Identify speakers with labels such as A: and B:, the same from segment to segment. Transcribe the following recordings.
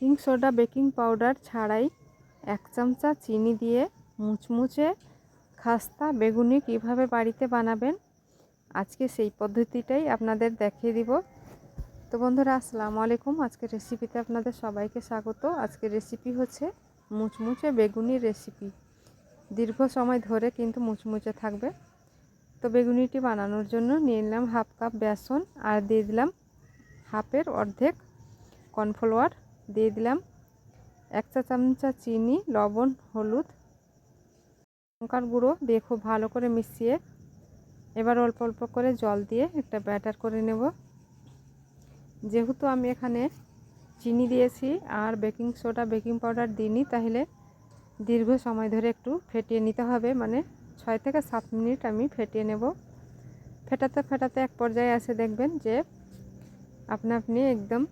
A: Baking soda baking powder ছাড়াই এক চামচা চিনি দিয়ে মুচমুচে খাস্তা বেগুনি কীভাবে বাড়িতে বানাবেন, আজকে সেই পদ্ধতিটাই আপনাদের দেখিয়ে দিব। তো বন্ধুরা, আসসালামু আলাইকুম। আজকের রেসিপিতে আপনাদের সবাইকে স্বাগত। আজকের রেসিপি হচ্ছে মুচমুচে বেগুনি রেসিপি দীর্ঘ সময় ধরে কিন্তু মুচমুচে থাকবে। তো বেগুনিটি বানানোর জন্য নিয়ে নিলাম হাফ কাপ বেসন আর দিয়ে দিলাম হাফের অর্ধেক কর্নফ্লাওয়ার। দিয়ে দিলাম এক চা চামচা চিনি, লবণ, হলুদ, লঙ্কার গুঁড়ো দিয়ে খুব ভালো করে মিশিয়ে এবার অল্প অল্প করে জল দিয়ে একটা ব্যাটার করে নেব। যেহেতু আমি এখানে চিনি দিয়েছি আর বেকিং সোডা, বেকিং পাউডার দিইনি, তাহলে দীর্ঘ সময় ধরে একটু ফেটিয়ে নিতে হবে। মানে ছয় থেকে সাত মিনিট আমি ফেটিয়ে নেব। ফেটাতে ফেটাতে এক পর্যায়ে আসে দেখবেন যে আপনা আপনি একদম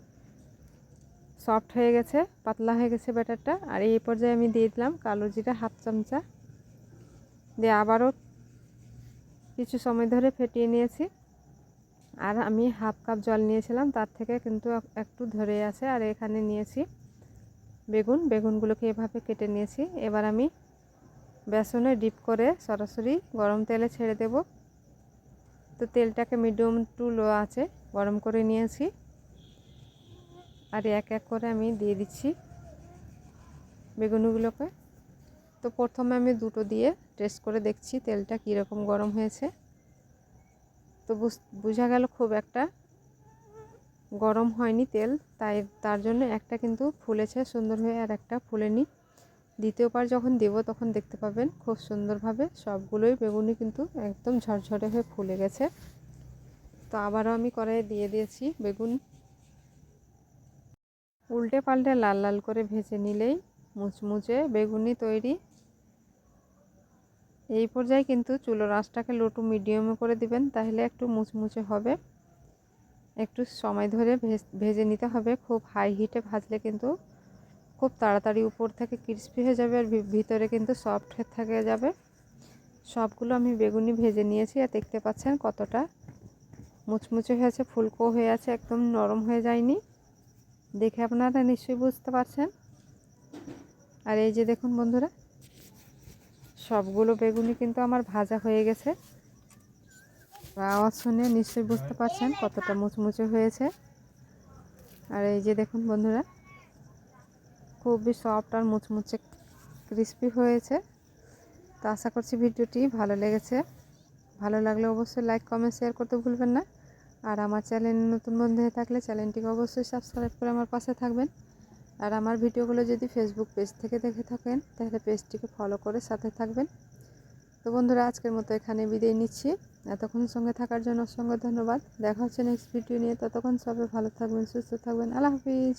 A: সফট হয়ে গেছে, পাতলা হয়ে গেছে ব্যাটারটা। আর এই পর্যায়ে আমি দিয়ে দিলাম কালো জিরা হাফ চামচা। দিয়ে আবারও কিছু সময় ধরে ফেটিয়ে নিয়েছি। আর আমি হাফ কাপ জল নিয়েছিলাম, তার থেকে কিন্তু একটু ধরে আছে। আর এখানে নিয়েছি বেগুন, বেগুনগুলোকে এভাবে কেটে নিয়েছি। এবার আমি বেসনে ডিপ করে সরাসরি গরম তেলে ছেড়ে দেব। তো তেলটাকে মিডিয়াম টু লো আছে, গরম করে নিয়েছি। আর এক এক করে আমি দিয়ে দিচ্ছি বেগুনগুলোকে। তো প্রথমে আমি দুটো দিয়ে টেস্ট করে দেখছি তেলটা কীরকম গরম হয়েছে। তো বোঝা গেল খুব একটা গরম হয়নি তেল, তাই তার জন্য একটা কিন্তু ফুলেছে সুন্দর হয়ে আর একটা ফুলেনি। দ্বিতীয়বার যখন দেব তখন দেখতে পাবেন খুব সুন্দরভাবে সবগুলোই বেগুনি কিন্তু একদম ঝরঝরে হয়ে ফুলে গেছে। তো আবারও আমি কড়াইয়ে দিয়ে দিয়েছি বেগুন। উল্টে পাল্টে লাল লাল করে ভেজে নিলেই মুচমুচে বেগুনি তৈরি। এই পর্যায়ে কিন্তু চুলোর আঁচটাকে লোটু মিডিয়ামে করে দিবেন, তাহলে একটু মুচমুচে হবে। একটু সময় ধরে ভেজে নিতে হবে। খুব হাই হিটে ভাজলে কিন্তু খুব তাড়াতাড়ি উপর থেকে ক্রিস্পি হয়ে যাবে আর ভিতরে কিন্তু সফট হয়ে থেকে যাবে। সবগুলো আমি বেগুনি ভেজে নিয়েছি আর দেখতে পাচ্ছেন কতটা মুচমুচে হয়েছে, ফুলকো হয়ে আছে, একদম নরম হয়ে যায়নি। দেখে আপনারা নিশ্চয়ই বুঝতে পারছেন। আর এই যে দেখুন বন্ধুরা, সবগুলো বেগুনি কিন্তু আমার ভাজা হয়ে গেছে। আওয়াজ শুনে নিশ্চয়ই বুঝতে পারছেন কতটা মুচমুচে হয়েছে। আর এই যে দেখুন বন্ধুরা, খুবই সফট আর মুচমুচে ক্রিস্পি হয়েছে। তো আশা করছি ভিডিওটি ভালো লেগেছে। ভালো লাগলে অবশ্যই লাইক, কমেন্ট, শেয়ার করতে ভুলবেন না। আর আমার চ্যানেল নতুন বন্ধু হয়ে থাকলে চ্যানেলটিকে অবশ্যই সাবস্ক্রাইব করে আমার পাশে থাকবেন। আর আমার ভিডিওগুলো যদি ফেসবুক পেজ থেকে দেখে থাকেন, তাহলে পেজটিকে ফলো করে সাথে থাকবেন। তো বন্ধুরা, আজকের মতো এখানে বিদায় নিচ্ছি। এতক্ষণ সঙ্গে থাকার জন্য অসংখ্য ধন্যবাদ। দেখা হচ্ছে নেক্সট ভিডিও নিয়ে। ততক্ষণ সবাই ভালো থাকবেন, সুস্থ থাকবেন। আল্লাহ হাফিজ।